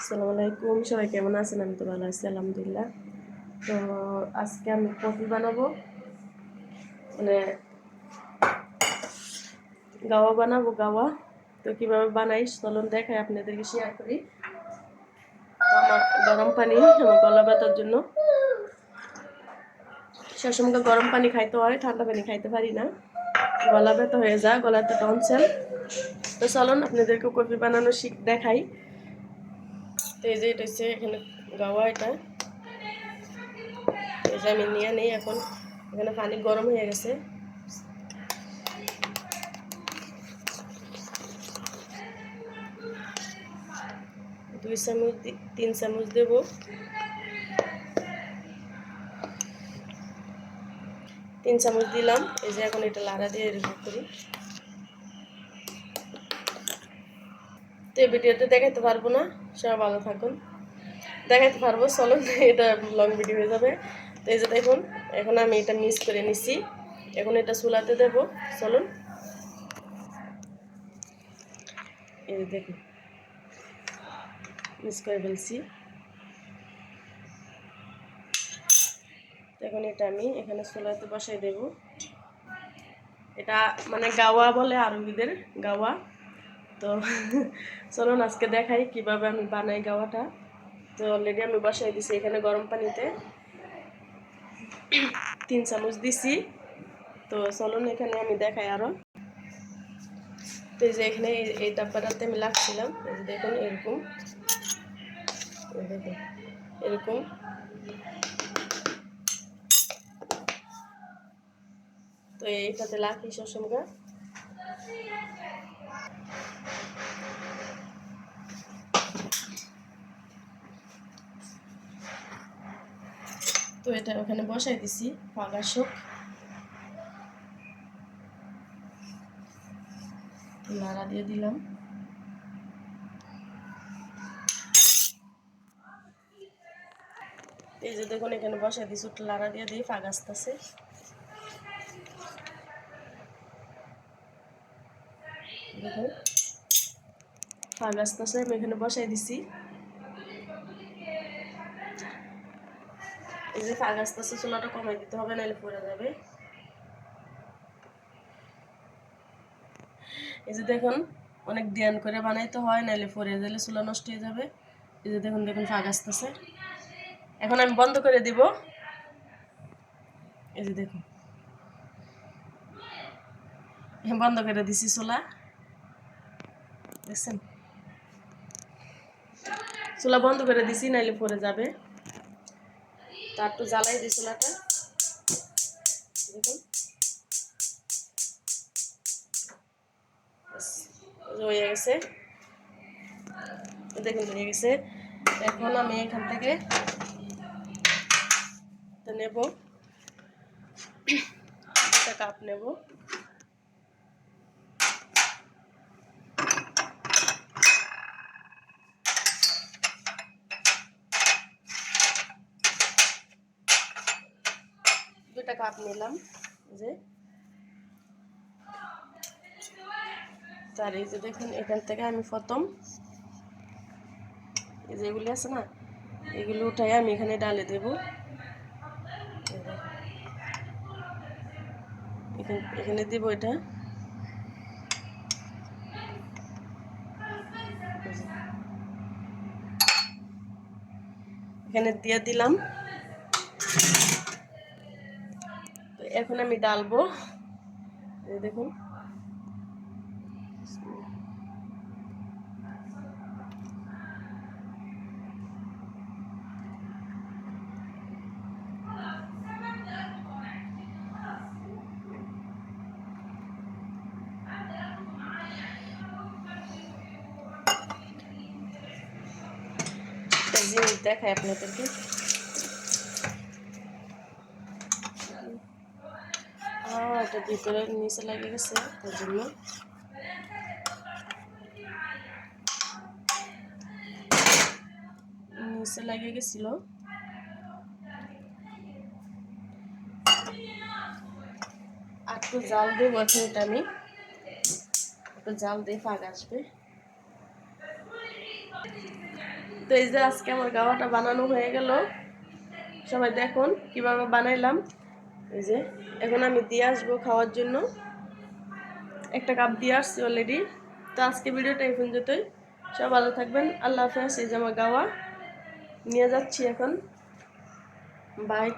আসসালামু আলাইকুম। সবাই কেমন আছেন? আমি তো ভালো আছি, আলহামদুলিল্লাহ। তো আজকে আমি কফি বানাবো। মানে গাওয়া বানাবো, গাওয়া। তো কীভাবে বানাই চলুন দেখাই, আপনাদেরকে শেয়ার করি। আমার গরম পানি, আমার গলা ব্যথার জন্য। সবসময় গরম পানি খাইতে হয়, ঠান্ডা পানি খাইতে পারি না। গলা ব্যথা হয়ে যায়, গলাতে টনসেল। তো চলুন আপনাদেরকে কফি বানানো শিখ দেখাই। তো এই যে এটা হচ্ছে এখানে গাওয়া এটা। এই যে আমি নিয়ে নেই এখন। এখানে পানি গরম হয়ে গেছে। দুই চামচ তিন চামচ দেব। তিন চামচ দিলাম। এই যে এখন এটা লাড়া দিয়ে রেডি করি। তো ভিডিওতে দেখাতে পারব না। সবাই ভালো থাকুন। দেখাতে পারব চলো এটা লং ভিডিও হয়ে যাবে। তো এই যে দেখুন, এখন আমি এটা মিস করে নিছি। এখন এটা চুলাতে দেব, চলুন। এই যে দেখুন মিক্স করে ফেলছি। এখন এটা আমি এখানে চুলাতে বসাই দেব। এটা মানে গাওয়া বলে আরবিদের, গাওয়া। তো চলুন আজকে দেখাই কীভাবে আমি বানাই গাওয়াটা। তো অলরেডি আমি বসাই দিছি এখানে গরম পানিতে। তিন চামচ দিছি। তো চলুন এখানে আমি দেখাই আরও তো এই যে এখানে এই- ডাব্বাটাতে আমি লাগছিলাম। দেখুন, এরকম। এরকম। তো এইটাতে লাখি সবসময়। তো এটা ওখানে বসাই দিছি পাকা শোক। নাড়া দিয়ে দিলাম। এই যে দেখুন, এখানে বসাই দিছি লাড়া দিয়ে দিই ফাঁক দেখুন ফাঁক আসতেছে আমি এখানে বসাই দিছি। এই যে ফাঁক আসতেছে চুলাটা কমাই দিতে হবে, নাহলে পড়ে যাবে। এই যে দেখুন, অনেক ধ্যান করে বানাইতে হয়, নাহলে পরে গেলে চুলা নষ্ট হয়ে যাবে। এই যে দেখুন দেখুন ফাঁক আসতেছে এখন আমি বন্ধ করে দিব। এই যে দেখুন। বন্ধ করে দিছি চুলা। দেখছেন? চুলা বন্ধ করে দিছি, নাইলে পরে যাবে। তার একটু জ্বালাই দিই চুলাটা। দেখুন। গেছে। দেখুন, হয়ে গেছে। এখন আমি এখান থেকে তো নেব। দুটা কাপ নেব। দুটা কাপ নিলাম যে। তার এই যে দেখুন, এখান থেকে আমি প্রথম, এই যে এগুলি আছে না, এগুলো উঠাই আমি এখানে ডালে দেব। এখানে দেবো এটা। এখানে দিয়ে দিলাম। এখন আমি ডালবো। দেখুন। জিনিস দেখাই আপনাদেরকে। এটা ভিতরে নিচে লেগে গেছে, তার জন্য। নিচে লেগে গেছিল। একটু জাল দেবো এখন এটা আমি। একটু জাল দিয়ে ফাঁক আসবে। তো এই যে আজকে আমার গাওয়াটা বানানো হয়ে গেল। সবাই দেখুন কীভাবে বানাইলাম। এই যে, এখন আমি দিয়ে আসব খাওয়ার জন্য। একটা কাপ দিয়ে আসছি অলরেডি তো আজকে ভিডিওটা এখন যেতই সব ভালো থাকবেন, আল্লাহ হাফেজ। এই যে আমার গাওয়া। নিয়ে যাচ্ছি এখন। বাই